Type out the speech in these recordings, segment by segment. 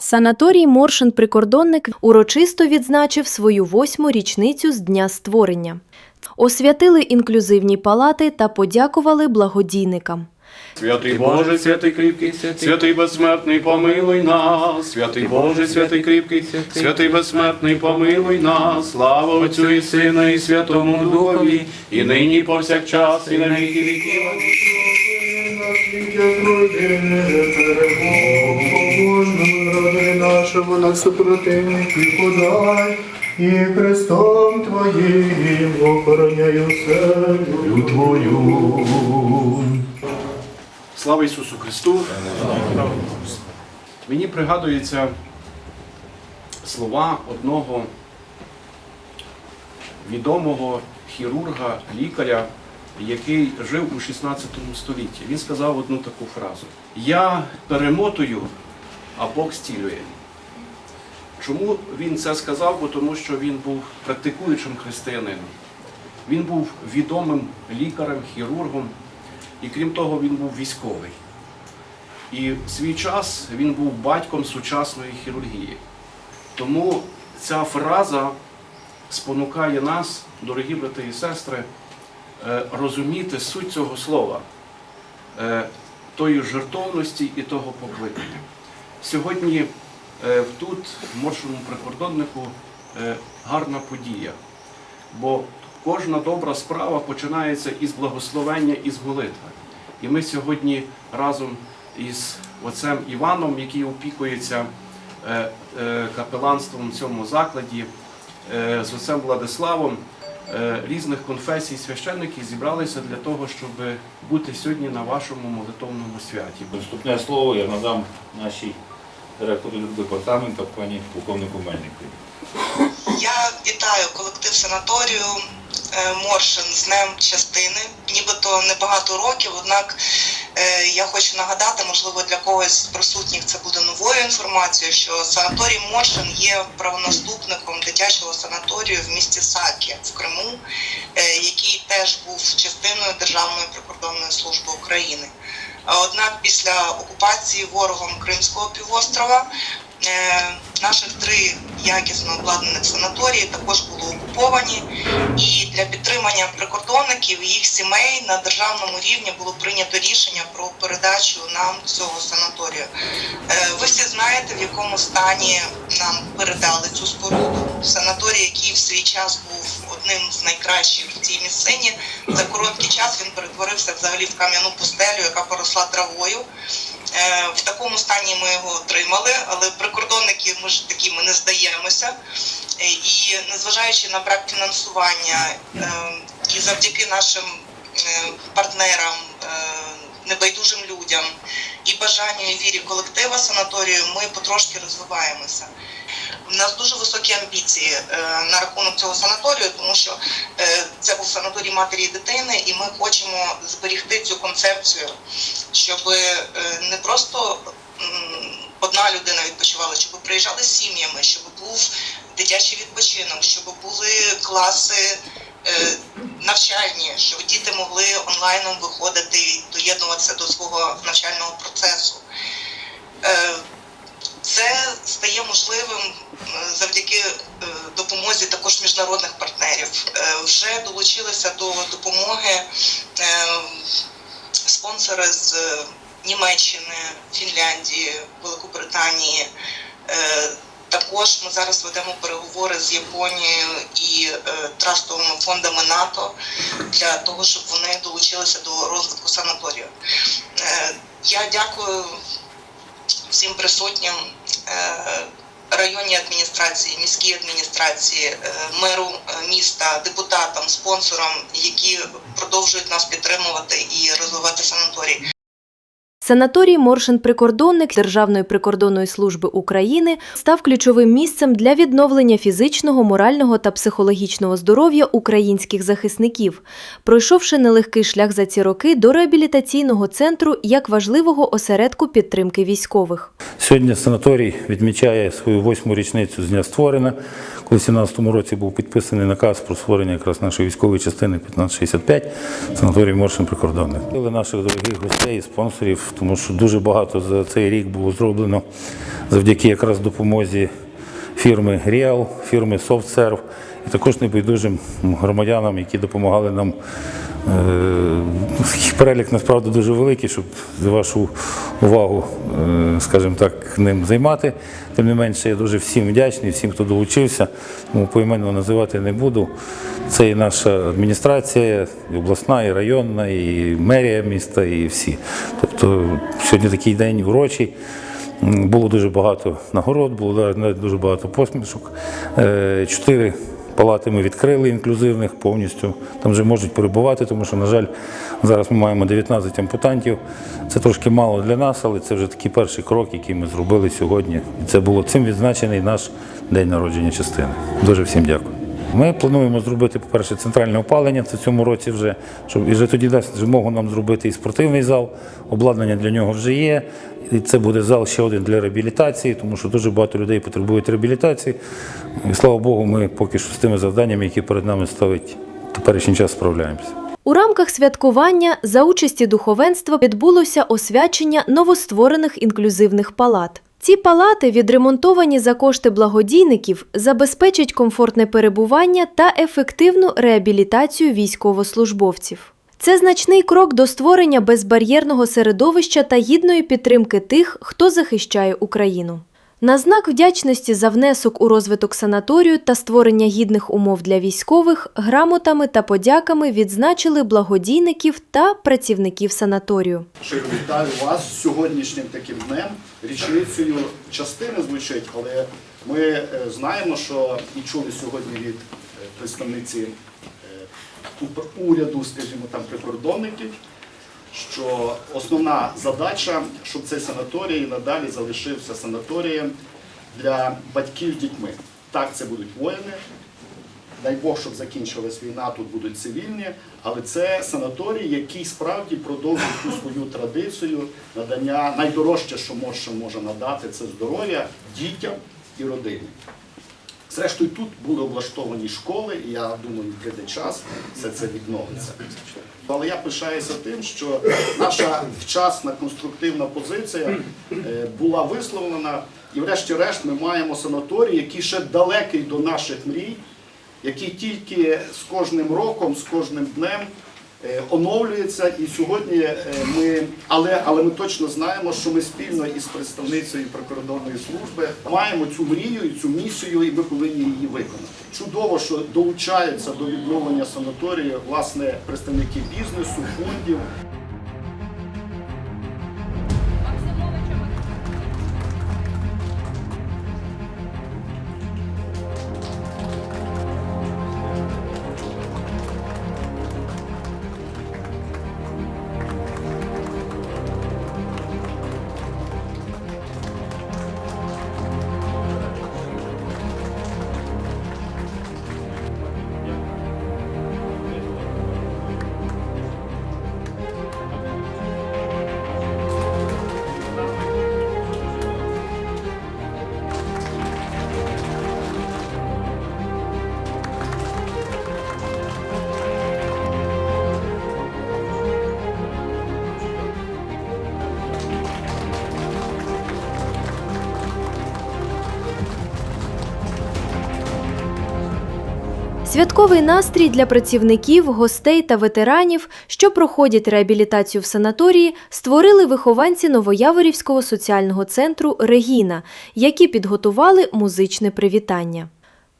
Санаторій Моршин Прикордонник урочисто відзначив свою восьму річницю з дня створення. Освятили інклюзивні палати та подякували благодійникам. Святий Боже, святий кріпкий, святий безсмертний, помилуй нас, святий Боже, святий кріпкий, святий безсмертний, помилуй нас, слава Отцю і Сину, і Святому Духові, і нині, і повсякчас, і на віки віків. Нашого на супротивників подай, і Христом Твоїм охороняю землю Твою. Слава Ісусу Христу! Мені пригадуються слова одного відомого хірурга, лікаря, який жив у 16 столітті. Він сказав одну таку фразу: Я перемотую, а Бог стілює. Чому він це сказав? Бо тому що він був практикуючим християнином. Він був відомим лікарем, хірургом, і крім того, він був військовий. І в свій час він був батьком сучасної хірургії. Тому ця фраза спонукає нас, дорогі брати і сестри, е, розуміти суть цього слова, е, тої жертовності і того покликання. Сьогодні тут, в Моршому прикордоннику, е, гарна подія. Бо кожна добра справа починається із благословення, із молитви. І ми сьогодні разом із отцем Іваном, який опікується е, е, капеланством в цьому закладі, е, з отцем Владиславом е, різних конфесій священники зібралися для того, щоб бути сьогодні на вашому молитовному святі. Вступне слово я надам нашій директору департаменту, пані полковнику Мельнику. Я вітаю колектив санаторію е, Моршин з Днем частини. Нібито небагато років, однак е, я хочу нагадати, можливо, для когось з присутніх це буде новою інформацією, що санаторій Моршин є правонаступником дитячого санаторію в місті Сакі в Криму, е, який теж був частиною Державної прикордонної служби України. Однак після окупації ворогом Кримського півострова Е, Наших три якісно обладнаних санаторії також були окуповані, і для підтримання прикордонників і їх сімей на державному рівні було прийнято рішення про передачу нам цього санаторію. Е, Ви всі знаєте, в якому стані нам передали цю споруду. Санаторій, який в свій час був одним з найкращих в цій місцині, за короткий час він перетворився взагалі в кам'яну пустелю, яка поросла травою. Е, В такому стані ми його отримали, але прикордонники ми ж такі ми не здаємося. Е, І незважаючи на брак фінансування е, і завдяки нашим партнерам, небайдужим людям і бажанню і вірі колектива санаторію, ми потрошки розвиваємося. У нас дуже високі амбіції е, на рахунок цього санаторію, тому що е, це був санаторій матері і дитини, і ми хочемо зберігти цю концепцію, щоб е, не просто одна людина відпочивала, щоб приїжджали з сім'ями, щоб був дитячий відпочинок, щоб були класи навчальні, щоб діти могли онлайном виходити і доєднуватися до свого навчального процесу. Це стає можливим е, завдяки е, допомозі також міжнародних партнерів. Е, Вже долучилися до допомоги спонсори з Німеччини, Фінляндії, Великобританії. Також ми зараз ведемо переговори з Японією і трастовими фондами НАТО для того, щоб вони долучилися до розвитку санаторію. Я дякую всім присутнім е, районній адміністрації, міській адміністрації, е, меру е, міста, депутатам, спонсорам, які продовжують нас підтримувати і розвивати санаторій. Санаторій Моршин Прикордонник Державної прикордонної служби України став ключовим місцем для відновлення фізичного, морального та психологічного здоров'я українських захисників, пройшовши нелегкий шлях за ці роки до реабілітаційного центру як важливого осередку підтримки військових. Сьогодні санаторій відмічає свою восьму річницю з дня створення, коли в 17-му році був підписаний наказ про створення якраз нашої військової частини 1565, санаторій Моршин прикордонник. Наших дорогих гостей і спонсорів, тому що дуже багато за цей рік було зроблено завдяки якраз допомозі фірми Real, фірми SoftServe і також небайдужим громадянам, які допомагали нам. Перелік насправді дуже великий, щоб вашу увагу, е, скажімо так, ним займати. Тим не менше, я дуже всім вдячний, всім, хто долучився, тому поіменно називати не буду. Це і наша адміністрація, і обласна, і районна, і мерія міста, і всі. Тобто сьогодні такий день урочий. Було дуже багато нагород, було дуже багато посмішок. Е, Чотири палати ми відкрили інклюзивних повністю. Там вже можуть перебувати, тому що, на жаль, зараз ми маємо 19 ампутантів. Це трошки мало для нас, але це вже такий перший крок, який ми зробили сьогодні. І це було цим відзначений наш день народження частини. Дуже всім дякую. Ми плануємо зробити, по-перше, центральне опалення в цьому році вже, щоб і вже тоді дасть змогу нам зробити і спортивний зал. Обладнання для нього вже є. І це буде зал ще один для реабілітації, тому що дуже багато людей потребують реабілітації. І слава Богу, ми поки що з тими завданнями, які перед нами ставить теперішній час, справляємося. У рамках святкування за участі духовенства відбулося освячення новостворених інклюзивних палат. Ці палати, відремонтовані за кошти благодійників, забезпечать комфортне перебування та ефективну реабілітацію військовослужбовців. Це значний крок до створення безбар'єрного середовища та гідної підтримки тих, хто захищає Україну. На знак вдячності за внесок у розвиток санаторію та створення гідних умов для військових грамотами та подяками відзначили благодійників та працівників санаторію. Щиро вітаю вас сьогоднішнім таким днем, річницею частини звучить, але ми е, знаємо, що і чули сьогодні від е, представниці е, уряду, скажімо там, прикордонників, що основна задача, щоб цей санаторій надалі залишився санаторієм для батьків з дітьми. Так, це будуть воїни, дай Бог, щоб закінчилась війна, тут будуть цивільні, але це санаторій, який справді продовжує ту свою традицію надання найдорожче, що може, надати, це здоров'я дітям і родині. Зрештою, тут були облаштовані школи, і я думаю, прийде час, все це відновиться. Але я пишаюся тим, що наша вчасна конструктивна позиція е, була висловлена, і врешті-решт ми маємо санаторій, який ще далекий до наших мрій, який тільки з кожним роком, з кожним днем оновлюється. І сьогодні е, ми, але, але ми точно знаємо, що ми спільно із представницею прикордонної служби маємо цю мрію і цю місію, і ми повинні її виконати. Чудово, що долучаються до відновлення санаторію власне представники бізнесу, фондів. Святковий настрій для працівників, гостей та ветеранів, що проходять реабілітацію в санаторії, створили вихованці Новояворівського соціального центру Регіна, які підготували музичне привітання.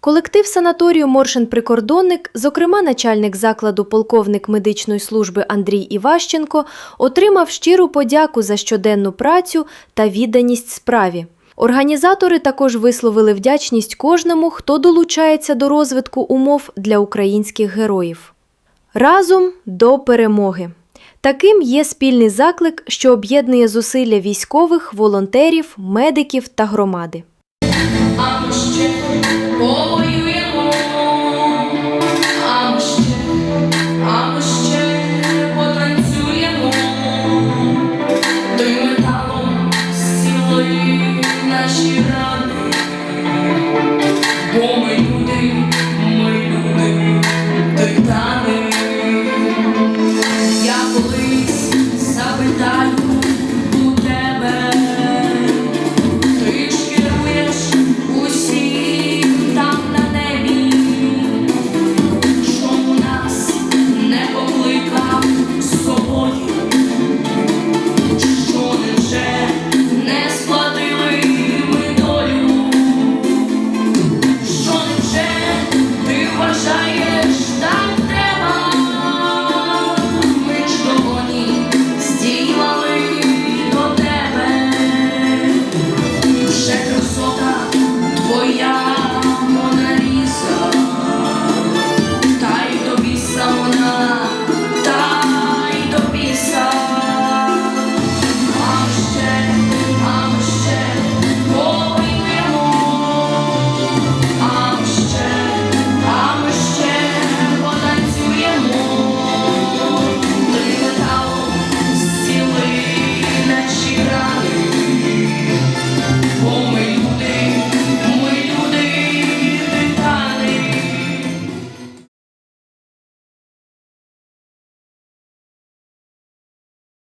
Колектив санаторію Моршин Прикордонник, зокрема начальник закладу полковник медичної служби Андрій Іващенко, отримав щиру подяку за щоденну працю та відданість справі. Організатори також висловили вдячність кожному, хто долучається до розвитку умов для українських героїв. Разом до перемоги. Таким є спільний заклик, що об'єднує зусилля військових, волонтерів, медиків та громади.